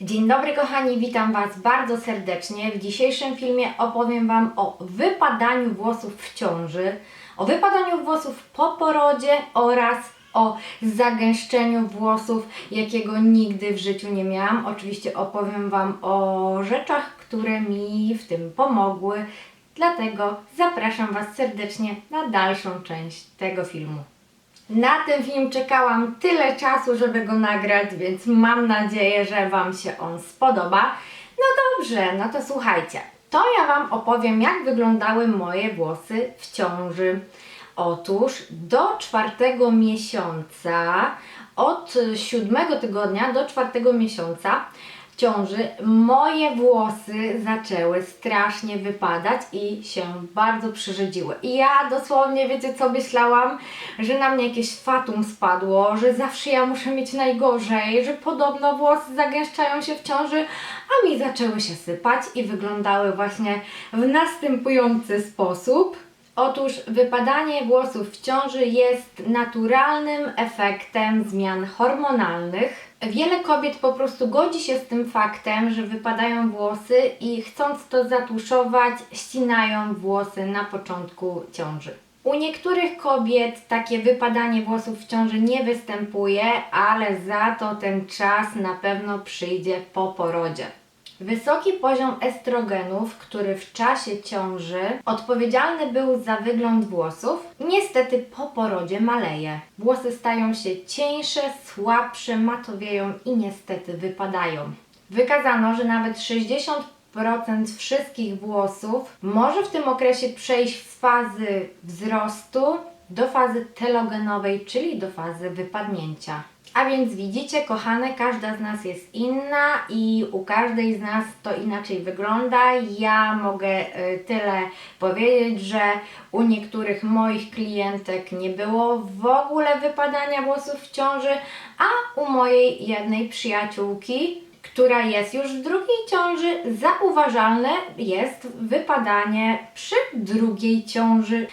Dzień dobry kochani, witam Was bardzo serdecznie. W dzisiejszym filmie opowiem Wam o wypadaniu włosów w ciąży, o wypadaniu włosów po porodzie oraz o zagęszczeniu włosów, jakiego nigdy w życiu nie miałam. Oczywiście opowiem Wam o rzeczach, które mi w tym pomogły. Dlatego zapraszam Was serdecznie na dalszą część tego filmu. Na ten film czekałam tyle czasu, żeby go nagrać, więc mam nadzieję, że Wam się on spodoba. No dobrze, no to słuchajcie. To ja Wam opowiem, jak wyglądały moje włosy w ciąży. Otóż do czwartego miesiąca, od siódmego tygodnia do czwartego miesiąca ciąży moje włosy zaczęły strasznie wypadać i się bardzo przyrzedziły. I ja dosłownie, wiecie co myślałam, że na mnie jakieś fatum spadło, że zawsze ja muszę mieć najgorzej, że podobno włosy zagęszczają się w ciąży, a mi zaczęły się sypać i wyglądały właśnie w następujący sposób. Otóż wypadanie włosów w ciąży jest naturalnym efektem zmian hormonalnych. Wiele kobiet po prostu godzi się z tym faktem, że wypadają włosy i chcąc to zatuszować, ścinają włosy na początku ciąży. U niektórych kobiet takie wypadanie włosów w ciąży nie występuje, ale za to ten czas na pewno przyjdzie po porodzie. Wysoki poziom estrogenów, który w czasie ciąży odpowiedzialny był za wygląd włosów, niestety po porodzie maleje. Włosy stają się cieńsze, słabsze, matowieją i niestety wypadają. Wykazano, że nawet 60% wszystkich włosów może w tym okresie przejść z fazy wzrostu do fazy telogenowej, czyli do fazy wypadnięcia. A więc widzicie, kochane, każda z nas jest inna i u każdej z nas to inaczej wygląda. Ja mogę y, tyle powiedzieć, że u niektórych moich klientek nie było w ogóle wypadania włosów w ciąży, a u mojej jednej przyjaciółki, która jest już w drugiej ciąży, zauważalne jest wypadanie przy drugiej ciąży.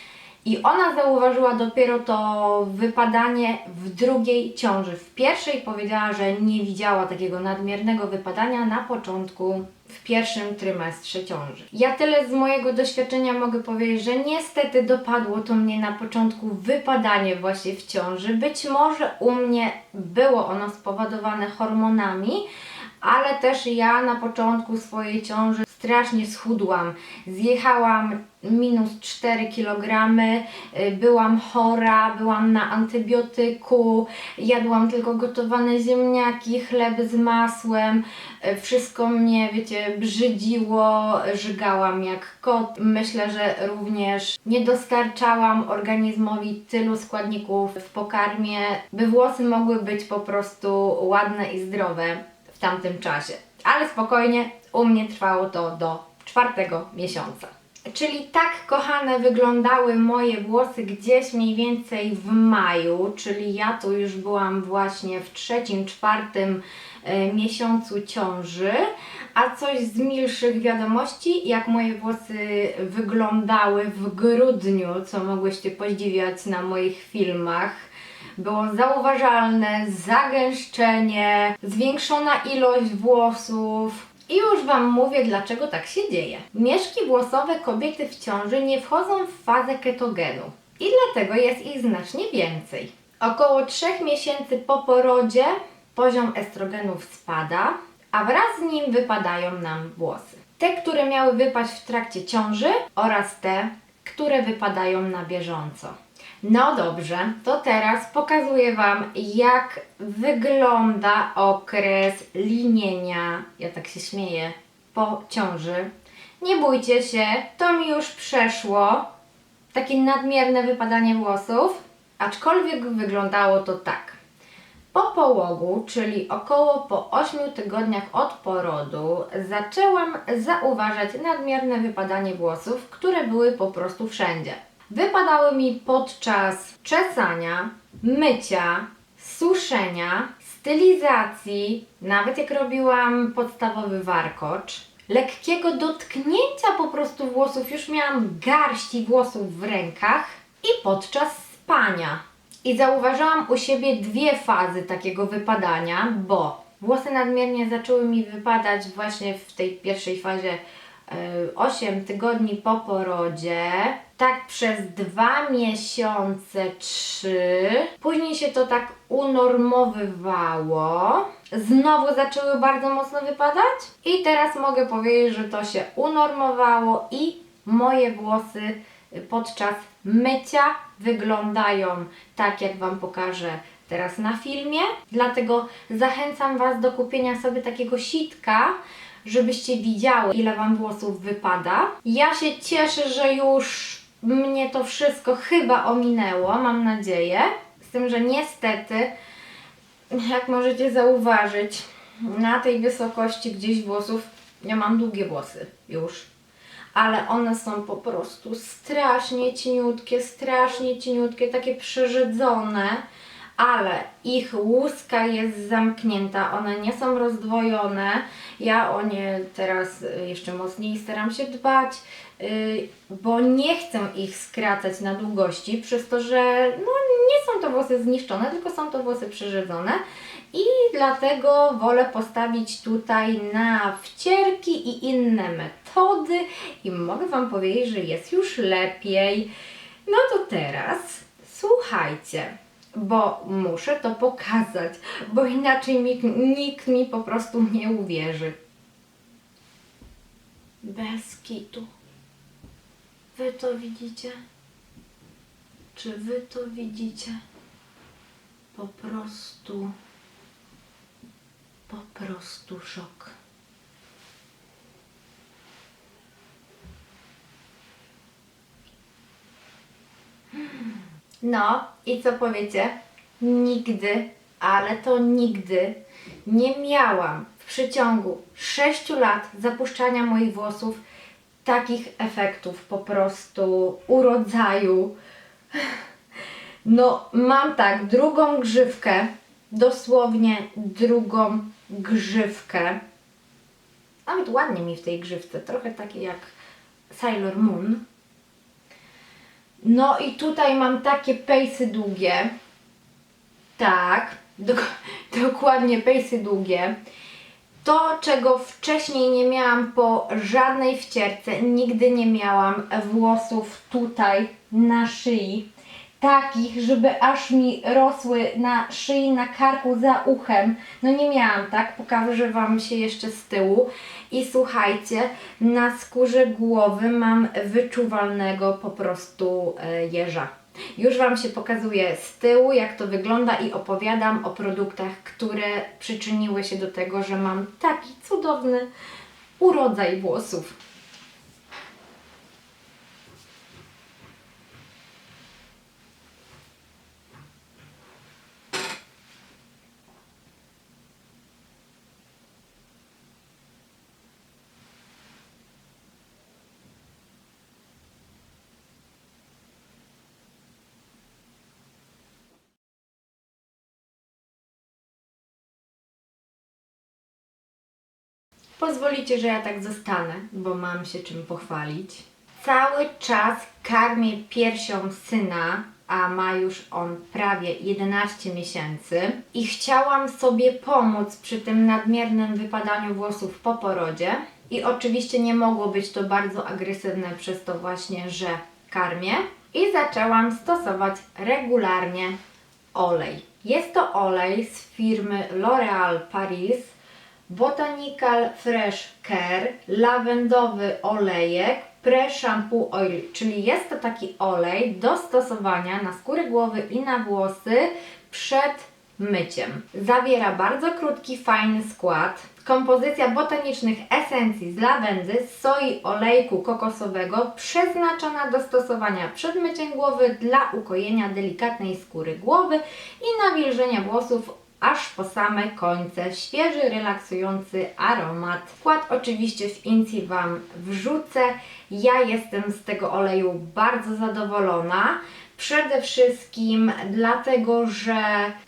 I ona zauważyła dopiero to wypadanie w drugiej ciąży. W pierwszej powiedziała, że nie widziała takiego nadmiernego wypadania na początku, w pierwszym trymestrze ciąży. Ja tyle z mojego doświadczenia mogę powiedzieć, że niestety dopadło to mnie na początku wypadanie właśnie w ciąży. Być może u mnie było ono spowodowane hormonami, ale też ja na początku swojej ciąży strasznie schudłam. Zjechałam minus 4 kg, y, byłam chora, byłam na antybiotyku, jadłam tylko gotowane ziemniaki, chleb z masłem, y, wszystko mnie, wiecie, brzydziło, żygałam jak kot. Myślę, że również nie dostarczałam organizmowi tylu składników w pokarmie, by włosy mogły być po prostu ładne i zdrowe w tamtym czasie. Ale spokojnie, u mnie trwało to do czwartego miesiąca. Czyli tak, kochane, wyglądały moje włosy gdzieś mniej więcej w maju, czyli ja tu już byłam właśnie w trzecim, czwartym e, miesiącu ciąży. A coś z milszych wiadomości, jak moje włosy wyglądały w grudniu, co mogłyście podziwiać na moich filmach było zauważalne zagęszczenie, zwiększona ilość włosów. I już Wam mówię, dlaczego tak się dzieje. Mieszki włosowe kobiety w ciąży nie wchodzą w fazę ketogenu i dlatego jest ich znacznie więcej. Około 3 miesięcy po porodzie poziom estrogenów spada, a wraz z nim wypadają nam włosy. Te, które miały wypaść w trakcie ciąży oraz te, które wypadają na bieżąco. No dobrze, to teraz pokazuję Wam, jak wygląda okres linienia, ja tak się śmieję, po ciąży. Nie bójcie się, to mi już przeszło, takie nadmierne wypadanie włosów, aczkolwiek wyglądało to tak. Po połogu, czyli około po 8 tygodniach od porodu, zaczęłam zauważać nadmierne wypadanie włosów, które były po prostu wszędzie. Wypadały mi podczas czesania, mycia, suszenia, stylizacji, nawet jak robiłam podstawowy warkocz, lekkiego dotknięcia po prostu włosów, już miałam garści włosów w rękach i podczas spania. I zauważyłam u siebie dwie fazy takiego wypadania, bo Włosy nadmiernie zaczęły mi wypadać właśnie w tej pierwszej fazie 8 tygodni po porodzie. Tak przez dwa miesiące, trzy. Później się to tak unormowywało. Znowu zaczęły bardzo mocno wypadać. I teraz mogę powiedzieć, że to się unormowało i moje włosy podczas mycia wyglądają tak, jak Wam pokażę teraz na filmie. Dlatego zachęcam Was do kupienia sobie takiego sitka, żebyście widziały, ile Wam włosów wypada. Ja się cieszę, że już mnie to wszystko chyba ominęło, mam nadzieję. Z tym, że niestety, jak możecie zauważyć, na tej wysokości gdzieś włosów, ja mam długie włosy już, ale one są po prostu strasznie cieniutkie, strasznie cieniutkie, takie przerzedzone, ale ich łuska jest zamknięta, one nie są rozdwojone. Ja o nie teraz y, jeszcze mocniej staram się dbać, y, bo nie chcę ich skracać na długości, przez to, że no, nie są to włosy zniszczone, tylko są to włosy przerzedzone. I dlatego wolę postawić tutaj na wcierki i inne metody i mogę Wam powiedzieć, że jest już lepiej. No to teraz słuchajcie, bo muszę to pokazać, bo inaczej mi, nikt mi po prostu nie uwierzy. Bez kitu. Wy to widzicie? Czy Wy to widzicie? Po prostu po prostu szok. No i co powiecie? Nigdy, ale to nigdy nie miałam w przeciągu 6 lat zapuszczania moich włosów takich efektów po prostu urodzaju. No, mam tak, drugą grzywkę, dosłownie drugą grzywkę. Nawet ładnie mi w tej grzywce, trochę takie jak Sailor Moon. No i tutaj mam takie pejsy długie. Tak, dok- dokładnie pejsy długie. To, czego wcześniej nie miałam po żadnej wcierce, nigdy nie miałam włosów tutaj na szyi. Takich, żeby aż mi rosły na szyi, na karku, za uchem. No nie miałam tak, pokażę Wam się jeszcze z tyłu. I słuchajcie, na skórze głowy mam wyczuwalnego po prostu e, jeża. Już Wam się pokazuję z tyłu, jak to wygląda i opowiadam o produktach, które przyczyniły się do tego, że mam taki cudowny urodzaj włosów. Pozwolicie, że ja tak zostanę, bo mam się czym pochwalić. Cały czas karmię piersią syna, a ma już on prawie 11 miesięcy i chciałam sobie pomóc przy tym nadmiernym wypadaniu włosów po porodzie. I oczywiście nie mogło być to bardzo agresywne przez to właśnie, że karmię. I zaczęłam stosować regularnie olej. Jest to olej z firmy L'Oréal Paris Botanical Fresh Care, lawendowy olejek, pre-shampoo oil, czyli jest to taki olej do stosowania na skórę głowy i na włosy przed myciem. Zawiera bardzo krótki, fajny skład. Kompozycja botanicznych esencji z lawendy, soi, olejku kokosowego przeznaczona do stosowania przed myciem głowy dla ukojenia delikatnej skóry głowy i nawilżenia włosów aż po same końce. Świeży, relaksujący aromat. Skład oczywiście w Inci Wam wrzucę. Ja jestem z tego oleju bardzo zadowolona. Przede wszystkim dlatego, że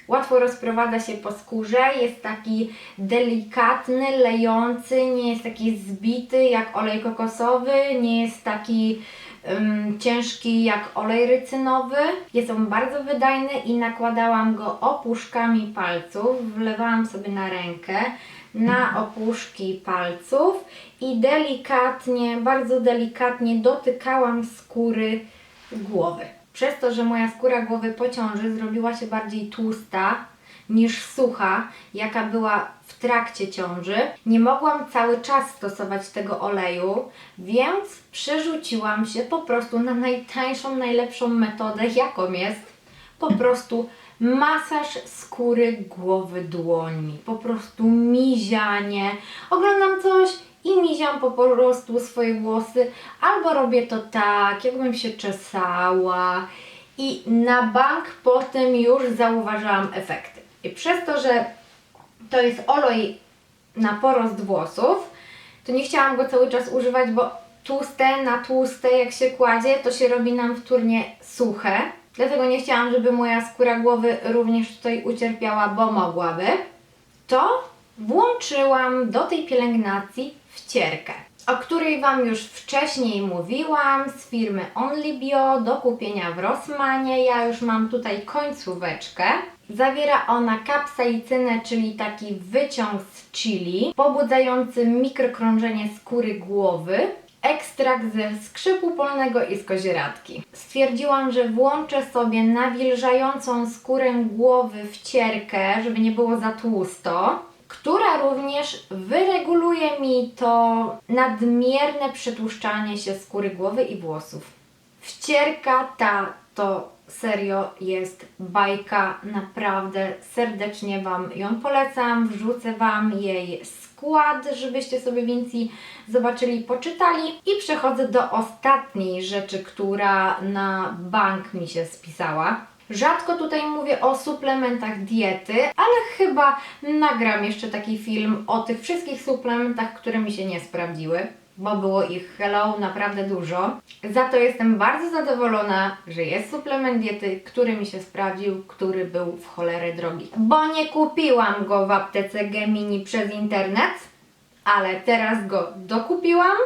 łatwo rozprowadza się po skórze, jest taki delikatny, lejący, nie jest taki zbity jak olej kokosowy, nie jest taki ym, ciężki jak olej rycynowy. Jest on bardzo wydajny i nakładałam go opuszkami palców. Wlewałam sobie na rękę, na opuszki palców i delikatnie, bardzo delikatnie dotykałam skóry głowy. Przez to, że moja skóra głowy po ciąży zrobiła się bardziej tłusta niż sucha, jaka była w trakcie ciąży, nie mogłam cały czas stosować tego oleju, więc przerzuciłam się po prostu na najtańszą, najlepszą metodę, jaką jest po prostu masaż skóry głowy dłońmi. Po prostu mizianie. Oglądam coś i miziam po prostu swoje włosy, albo robię to tak, jakbym się czesała. I na bank potem już zauważyłam efekty. I przez to, że to jest olej na porost włosów, to nie chciałam go cały czas używać, bo tłuste na tłuste jak się kładzie, to się robi nam wtórnie suche. Dlatego nie chciałam, żeby moja skóra głowy również tutaj ucierpiała, bo mogłaby. To włączyłam do tej pielęgnacji wcierkę, o której Wam już wcześniej mówiłam z firmy Only Bio do kupienia w Rossmanie. Ja już mam tutaj końcóweczkę. Zawiera ona kapsaicynę, czyli taki wyciąg z chili, pobudzający mikrokrążenie skóry głowy, ekstrakt ze skrzypu polnego i z kozieradki. Stwierdziłam, że włączę sobie nawilżającą skórę głowy wcierkę, żeby nie było za tłusto, która również wyreguluje mi to nadmierne przetłuszczanie się skóry głowy i włosów. Wcierka ta to serio jest bajka, naprawdę serdecznie Wam ją polecam, wrzucę Wam jej skład, żebyście sobie więcej zobaczyli, poczytali. I przechodzę do ostatniej rzeczy, która na bank mi się spisała. Rzadko tutaj mówię o suplementach diety, ale chyba nagram jeszcze taki film o tych wszystkich suplementach, które mi się nie sprawdziły bo było ich hello naprawdę dużo. Za to jestem bardzo zadowolona, że jest suplement diety, który mi się sprawdził, który był w cholerę drogi. Bo nie kupiłam go w aptece Gemini przez internet, ale teraz go dokupiłam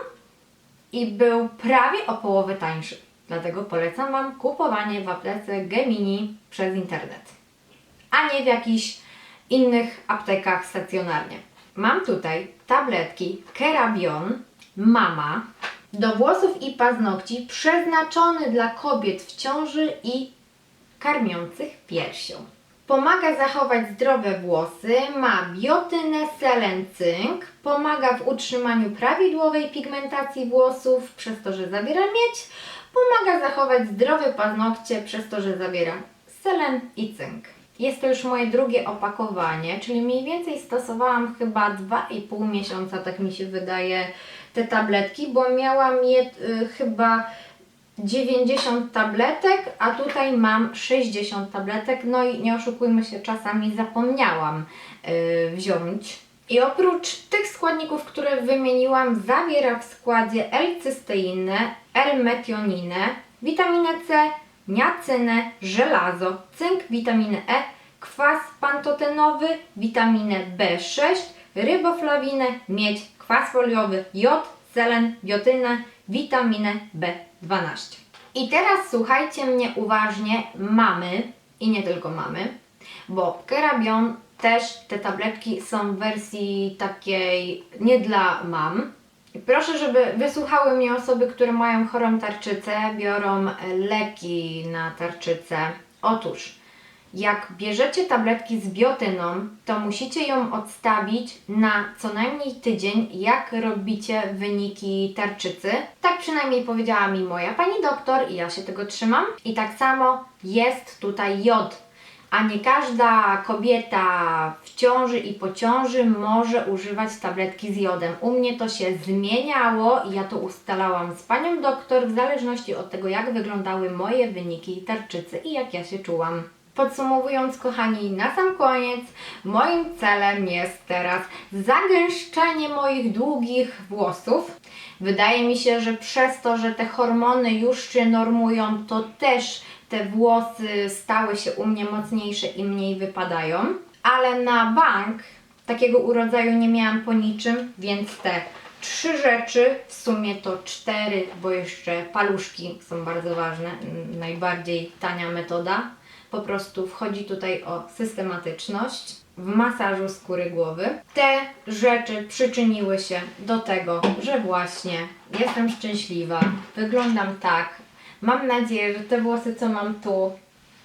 i był prawie o połowę tańszy. Dlatego polecam Wam kupowanie w aptece Gemini przez internet, a nie w jakichś innych aptekach stacjonarnie. Mam tutaj tabletki Kerabion Mama do włosów i paznokci przeznaczony dla kobiet w ciąży i karmiących piersią. Pomaga zachować zdrowe włosy, ma biotynę, selen, cynk, pomaga w utrzymaniu prawidłowej pigmentacji włosów przez to, że zawiera miedź, pomaga zachować zdrowe paznokcie przez to, że zawiera selen i cynk. Jest to już moje drugie opakowanie, czyli mniej więcej stosowałam chyba 2,5 miesiąca, tak mi się wydaje, te tabletki, bo miałam je y, chyba 90 tabletek, a tutaj mam 60 tabletek. No i nie oszukujmy się, czasami zapomniałam y, wziąć. I oprócz tych składników, które wymieniłam, zawiera w składzie L-cysteinę, L-metioninę, witaminę C, niacynę, żelazo, cynk, witaminę E, kwas pantotenowy, witaminę B6, ryboflawinę, miedź, kwas foliowy, jod, selen, biotynę, witaminę B12. I teraz słuchajcie mnie uważnie, mamy i nie tylko mamy, bo Kerabion też te tabletki są w wersji takiej nie dla mam. Proszę, żeby wysłuchały mnie osoby, które mają chorą tarczycę, biorą leki na tarczycę. Otóż, jak bierzecie tabletki z biotyną, to musicie ją odstawić na co najmniej tydzień, jak robicie wyniki tarczycy. Tak przynajmniej powiedziała mi moja pani doktor i ja się tego trzymam. I tak samo jest tutaj jod. A nie każda kobieta w ciąży i po ciąży może używać tabletki z jodem. U mnie to się zmieniało i ja to ustalałam z panią doktor w zależności od tego, jak wyglądały moje wyniki tarczycy i jak ja się czułam. Podsumowując, kochani, na sam koniec, moim celem jest teraz zagęszczenie moich długich włosów. Wydaje mi się, że przez to, że te hormony już się normują, to też te włosy stały się u mnie mocniejsze i mniej wypadają. Ale na bank takiego urodzaju nie miałam po niczym, więc te trzy rzeczy, w sumie to cztery, bo jeszcze paluszki są bardzo ważne, najbardziej tania metoda. Po prostu wchodzi tutaj o systematyczność w masażu skóry głowy. Te rzeczy przyczyniły się do tego, że właśnie jestem szczęśliwa, wyglądam tak. Mam nadzieję, że te włosy, co mam tu,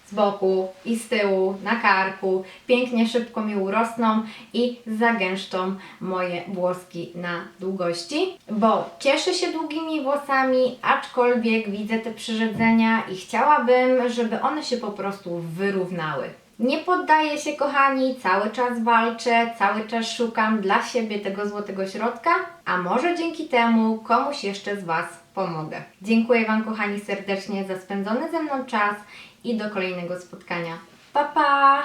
z boku i z tyłu, na karku, pięknie szybko mi urosną i zagęszczą moje włoski na długości, bo cieszę się długimi włosami, aczkolwiek widzę te przyrzedzenia i chciałabym, żeby one się po prostu wyrównały. Nie poddaję się, kochani, cały czas walczę, cały czas szukam dla siebie tego złotego środka, a może dzięki temu komuś jeszcze z Was pomogę. Dziękuję Wam, kochani, serdecznie za spędzony ze mną czas i do kolejnego spotkania. Pa, pa!